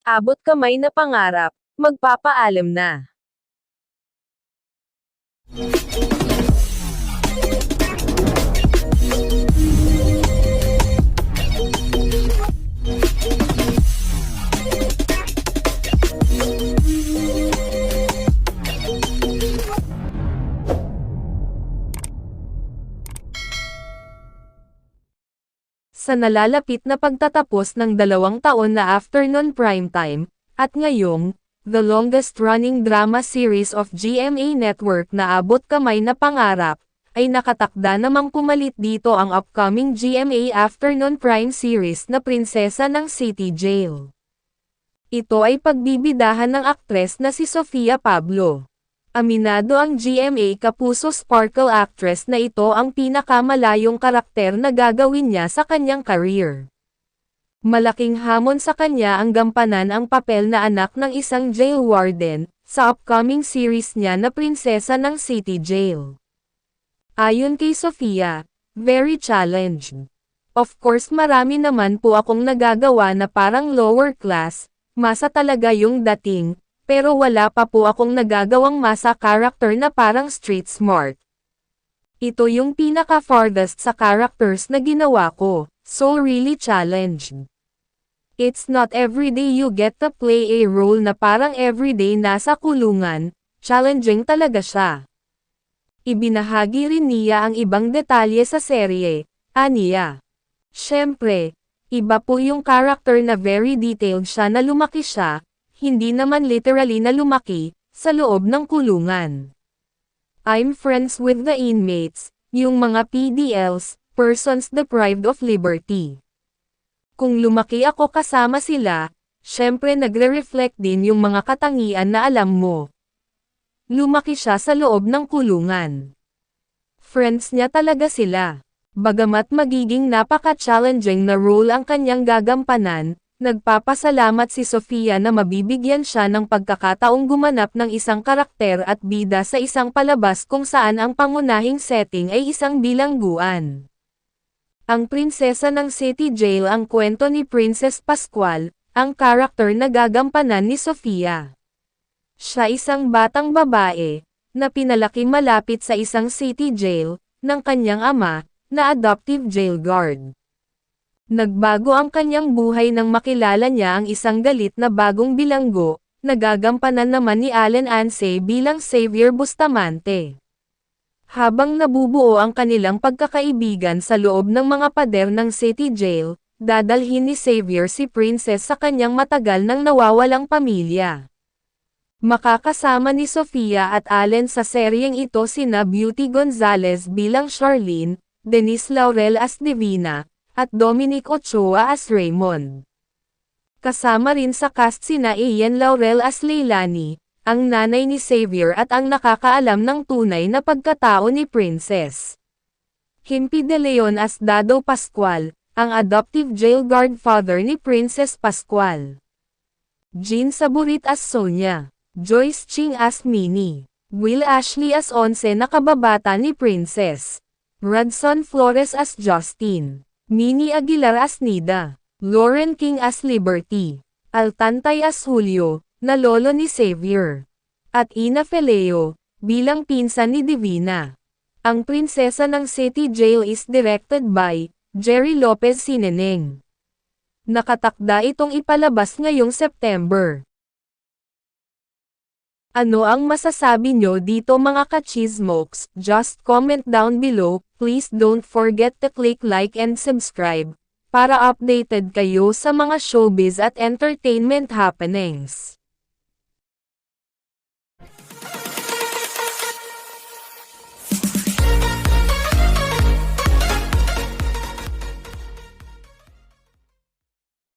Abot kamay na pangarap, magpapaalam na. Sa nalalapit na pagtatapos ng dalawang taon na afternoon primetime, at ngayong, the longest-running drama series of GMA Network na abot kamay na pangarap, ay nakatakda namang pumalit dito ang upcoming GMA Afternoon Prime Series na Prinsesa ng City Jail. Ito ay pagbibidahan ng aktres na si Sofia Pablo. Aminado ang GMA Kapuso Sparkle actress na ito ang pinakamalayong karakter na gagawin niya sa kanyang career. Malaking hamon sa kanya ang gampanan ang papel na anak ng isang jail warden, sa upcoming series niya na Prinsesa ng City Jail. Ayon kay Sofia, very challenged. Of course marami naman po akong nagagawa na parang lower class, masa talaga yung dating, pero wala pa po akong nagagawang masa character na parang street smart. Ito yung pinaka-farthest sa characters na ginawa ko, so really challenged. It's not everyday you get to play a role na parang everyday nasa kulungan, challenging talaga siya. Ibinahagi rin niya ang ibang detalye sa serye, aniya. Siyempre, iba po yung character na very detailed siya na lumaki siya, hindi naman literally na lumaki, sa loob ng kulungan. I'm friends with the inmates, yung mga PDLs, persons deprived of liberty. Kung lumaki ako kasama sila, syempre nagre-reflect din yung mga katangian na alam mo. Lumaki siya sa loob ng kulungan. Friends niya talaga sila. Bagamat magiging napaka-challenging na role ang kanyang gagampanan, nagpapasalamat si Sofia na mabibigyan siya ng pagkakataong gumanap ng isang karakter at bida sa isang palabas kung saan ang pangunahing setting ay isang bilangguan. Ang prinsesa ng City Jail ang kwento ni Princess Pascual, ang karakter na gagampanan ni Sofia. Siya isang batang babae, na pinalaki malapit sa isang city jail, ng kanyang ama, na adoptive jail guard. Nagbago ang kanyang buhay nang makilala niya ang isang galit na bagong bilanggo, nagagampanan naman ni Allen Anse bilang Xavier Bustamante. Habang nabubuo ang kanilang pagkakaibigan sa loob ng mga pader ng city jail, dadalhin ni Xavier si Princess sa kanyang matagal nang nawawalang pamilya. Makakasama ni Sofia at Allen sa seryeng ito sina Beauty Gonzalez bilang Charlene, Denise Laurel as Divina, at Dominic Ochoa as Raymond. Kasama rin sa cast sina Ian Laurel as Leilani, ang nanay ni Xavier at ang nakakaalam ng tunay na pagkatao ni Princess. Himpy De Leon as Dado Pascual, ang adoptive jail guard father ni Princess Pascual. Jean Saburit as Sonia. Joyce Ching as Minnie. Will Ashley as Onse na kababata ni Princess. Radson Flores as Justin. Minnie Aguilar as Nida. Lauren King as Liberty. Altantay as Julio, na lolo ni Xavier. At Ina Feleo, bilang pinsan ni Divina. Ang prinsesa ng City Jail is directed by Jerry Lopez Sineneng. Nakatakda itong ipalabas ngayong September. Ano ang masasabi nyo dito mga ka-chismokes? Just comment down below, please don't forget to click like and subscribe, para updated kayo sa mga showbiz at entertainment happenings.